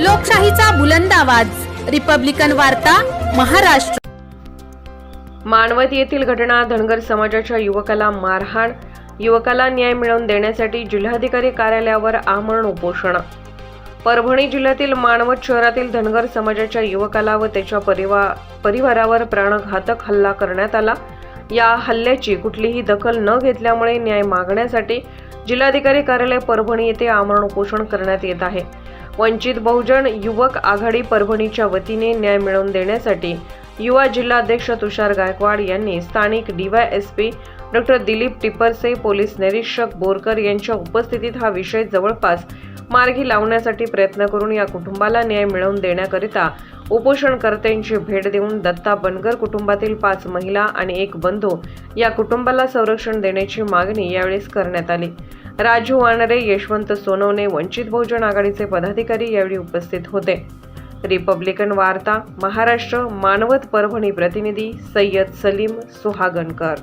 लोकशाहीचा बुलंद आवाज. रिपब्लिकन वार्ता महाराष्ट्र. मानवत येथील घटना धनगर समाजाच्या युवकाला मारहाण. युवकाला न्याय मिळवून देण्यासाठी जिल्हाधिकारी कार्यालयावर आमरण उपोषण. परभणी जिल्ह्यातील मानवत शहरातील धनगर समाजाच्या युवकाला व त्याच्या परिवा परिवारावर प्राणघातक हल्ला करण्यात आला. या हल्ल्याची कुठलीही दखल न घेतल्यामुळे न्याय मागण्यासाठी जिल्हाधिकारी कार्यालय परभणी येथे आमरण उपोषण करण्यात येत आहे. वंचित बहुजन युवक आघाडी परभणीच्या वतीने न्याय मिळवून देण्यासाठी युवा जिल्हाध्यक्ष तुषार गायकवाड यांनी स्थानिक DYSP doctor Dilip Tiparse police निरीक्षक बोरकर यांच्या उपस्थितीत हा विषय जवळपास मार्गी लावण्यासाठी प्रयत्न करून या कुटुंबाला न्याय मिळवून देण्याकरिता उपोषणकर्त्यांची भेट देऊन दत्ता बनगर कुटुंबातील पाच महिला आणि एक बंधू या कुटुंबाला संरक्षण देण्याची मागणी यावेळेस करण्यात आली. राजू वानरे यशवंत सोनवणे वंचित बहुजन आघाडीचे पदाधिकारी यावेळी उपस्थित होते. रिपब्लिकन वार्ता महाराष्ट्र मानवत परभणी प्रतिनिधी सय्यद सलीम सुहागनकर